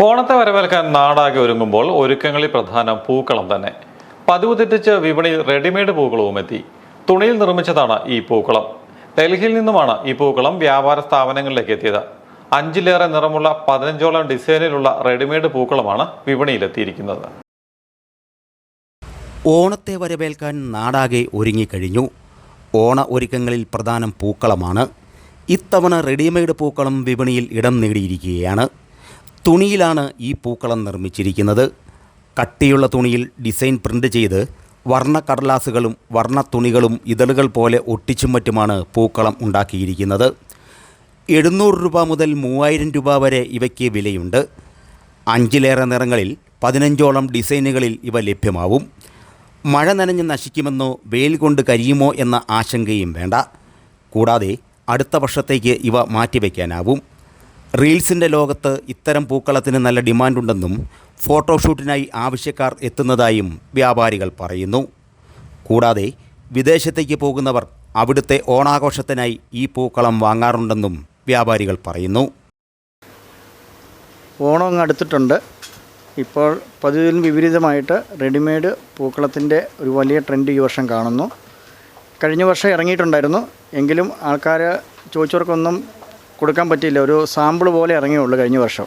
ഓണത്തെ വരവേൽക്കാൻ നാടാകെ ഒരുങ്ങുമ്പോൾ ഒരുക്കങ്ങളിൽ പ്രധാനം പൂക്കളം തന്നെ. പതിവ് തെറ്റിച്ച് വിപണിയിൽ റെഡിമെയ്ഡ് പൂക്കളവും എത്തി. തുണിയിൽ നിർമ്മിച്ചതാണ് ഈ പൂക്കളം. ഡൽഹിയിൽ നിന്നുമാണ് ഈ പൂക്കളം വ്യാപാര സ്ഥാപനങ്ങളിലേക്ക് എത്തിയത്. അഞ്ചിലേറെ നിറമുള്ള പതിനഞ്ചോളം ഡിസൈനിലുള്ള റെഡിമെയ്ഡ് പൂക്കളമാണ് വിപണിയിലെത്തിയിരിക്കുന്നത്. ഓണത്തെ വരവേൽക്കാൻ നാടാകെ ഒരുങ്ങിക്കഴിഞ്ഞു. ഓണ ഒരുക്കങ്ങളിൽ പ്രധാനം പൂക്കളമാണ്. ഇത്തവണ റെഡിമെയ്ഡ് പൂക്കളം വിപണിയിൽ ഇടം നേടിയിരിക്കുകയാണ്. തുണിയിലാണ് ഈ പൂക്കളം നിർമ്മിച്ചിരിക്കുന്നത്. കട്ടിയുള്ള തുണിയിൽ ഡിസൈൻ പ്രിന്റ് ചെയ്ത് വർണ കടലാസുകളും വർണ തുണികളും ഇതളുകൾ പോലെ ഒട്ടിച്ചും മറ്റുമാണ് പൂക്കളം ഉണ്ടാക്കിയിരിക്കുന്നത്. എഴുന്നൂറ് രൂപ മുതൽ മൂവായിരം രൂപ വരെ ഇവയ്ക്ക് വിലയുണ്ട്. അഞ്ചിലേറെ നിറങ്ങളിൽ പതിനഞ്ചോളം ഡിസൈനുകളിൽ ഇവ ലഭ്യമാവും. മഴ നനഞ്ഞ് നശിക്കുമെന്നോ വെയിൽ കൊണ്ട് കരിയുമോ എന്ന ആശങ്കയും വേണ്ട. കൂടാതെ അടുത്ത വർഷത്തേക്ക് ഇവ മാറ്റിവെക്കാനാവും. റീൽസിന്റെ ലോകത്ത് ഇത്തരം പൂക്കളത്തിന് നല്ല ഡിമാൻഡുണ്ടെന്നും ഫോട്ടോഷൂട്ടിനായി ആവശ്യക്കാർ എത്തുന്നതായും വ്യാപാരികൾ പറയുന്നു. കൂടാതെ വിദേശത്തേക്ക് പോകുന്നവർ അവിടുത്തെ ഓണാഘോഷത്തിനായി ഈ പൂക്കളം വാങ്ങാറുണ്ടെന്നും വ്യാപാരികൾ പറയുന്നു. ഓണം അങ്ങ് അടുത്തിട്ടുണ്ട്. ഇപ്പോൾ പതിവിന് വിപരീതമായിട്ട് റെഡിമെയ്ഡ് പൂക്കളത്തിന്റെ ഒരു വലിയ ട്രെൻഡ് ഈ വർഷം കാണുന്നു. കഴിഞ്ഞ വർഷം ഇറങ്ങിയിട്ടുണ്ടായിരുന്നു. എങ്കിലും ആൾക്കാർ ചോദിച്ചവർക്കൊന്നും കൊടുക്കാൻ പറ്റിയില്ല. ഒരു സാമ്പിൾ പോലെ ഇറങ്ങിയുള്ളൂ കഴിഞ്ഞ വർഷം.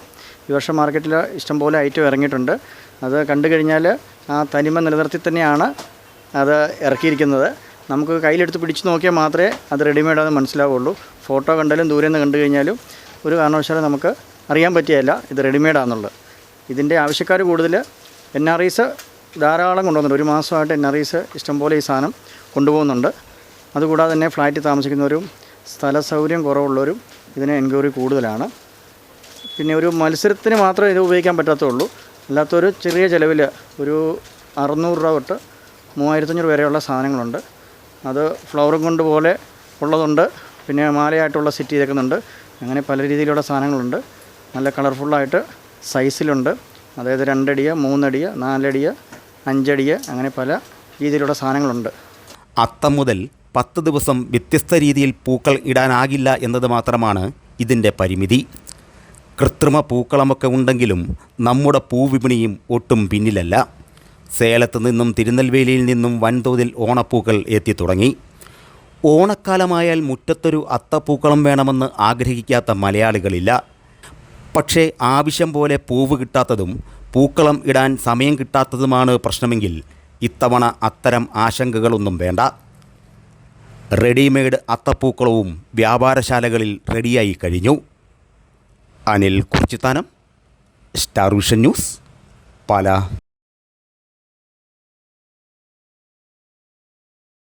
ഈ വർഷം മാർക്കറ്റിൽ ഇഷ്ടംപോലെ ഐറ്റം ഇറങ്ങിയിട്ടുണ്ട്. അത് കണ്ടു കഴിഞ്ഞാൽ ആ തനിമ നിലനിർത്തി തന്നെയാണ് അത് ഇറക്കിയിരിക്കുന്നത്. നമുക്ക് കയ്യിലെടുത്ത് പിടിച്ച് നോക്കിയാൽ മാത്രമേ അത് റെഡിമെയ്ഡാന്ന് മനസ്സിലാവുള്ളൂ. ഫോട്ടോ കണ്ടാലും ദൂരെ നിന്ന് കണ്ടു കഴിഞ്ഞാലും ഒരു കാരണവശാലും നമുക്ക് അറിയാൻ പറ്റിയല്ല ഇത് റെഡിമെയ്ഡാണെന്നുള്ളത് ഇതിന്റെ ആവശ്യക്കാർ കൂടുതൽ എൻ ആർ ഐസ് ധാരാളം കൊണ്ടുവന്നുണ്ട് ഒരു മാസമായിട്ട് എൻ ആർ ഐസ് ഇഷ്ടംപോലെ ഈ സാധനം കൊണ്ടുപോകുന്നുണ്ട്. അതുകൂടാതെ തന്നെ ഫ്ലാറ്റിൽ താമസിക്കുന്നവരും സ്ഥല സൗകര്യം കുറവുള്ളവരും ഇതിന് എൻക്വയറി കൂടുതലാണ്. പിന്നെ ഒരു മത്സരത്തിന് മാത്രമേ ഇത് ഉപയോഗിക്കാൻ പറ്റാത്തുള്ളൂ. അല്ലാത്തൊരു ചെറിയ ചിലവിൽ ഒരു അറുന്നൂറ് രൂപ തൊട്ട് മൂവായിരത്തഞ്ഞൂറ് വരെയുള്ള സാധനങ്ങളുണ്ട്. അത് ഫ്ലവറും കൊണ്ട് പോലെ ഉള്ളതുണ്ട്. പിന്നെ മാലയായിട്ടുള്ള സെറ്റ് ചെയ്തേക്കുന്നുണ്ട്. അങ്ങനെ പല രീതിയിലുള്ള സാധനങ്ങളുണ്ട്. നല്ല കളർഫുള്ളായിട്ട് സൈസിലുണ്ട്. അതായത് രണ്ടടിയ മൂന്നടിയ നാലടിയ അഞ്ചടിയ അങ്ങനെ പല രീതിയിലുള്ള സാധനങ്ങളുണ്ട്. അത്തം മുതൽ പത്ത് ദിവസം വ്യത്യസ്ത രീതിയിൽ പൂക്കൾ ഇടാനാകില്ല എന്നത് മാത്രമാണ് ഇതിന്റെ പരിമിതി. കൃത്രിമ പൂക്കളമൊക്കെ ഉണ്ടെങ്കിലും നമ്മുടെ പൂവിപണിയും ഒട്ടും പിന്നിലല്ല. സേലത്ത് നിന്നും തിരുനെൽവേലിയിൽ നിന്നും വൻതോതിൽ ഓണപ്പൂക്കൾ എത്തിത്തുടങ്ങി ഓണക്കാലമായാൽ മുറ്റത്തൊരു അത്തപ്പൂക്കളം വേണമെന്ന് ആഗ്രഹിക്കാത്ത മലയാളികളില്ല. പക്ഷേ ആവശ്യം പോലെ പൂവ് കിട്ടാത്തതും പൂക്കളം ഇടാൻ സമയം കിട്ടാത്തതുമാണ് പ്രശ്നമെങ്കിൽ ഇത്തവണ അത്തരം ആശങ്കകളൊന്നും വേണ്ട. റെഡിമെയ്ഡ് അത്തപ്പൂക്കളവും വ്യാപാരശാലകളിൽ റെഡിയായി കഴിഞ്ഞു. Anil Kurichithanam star vision news Pala.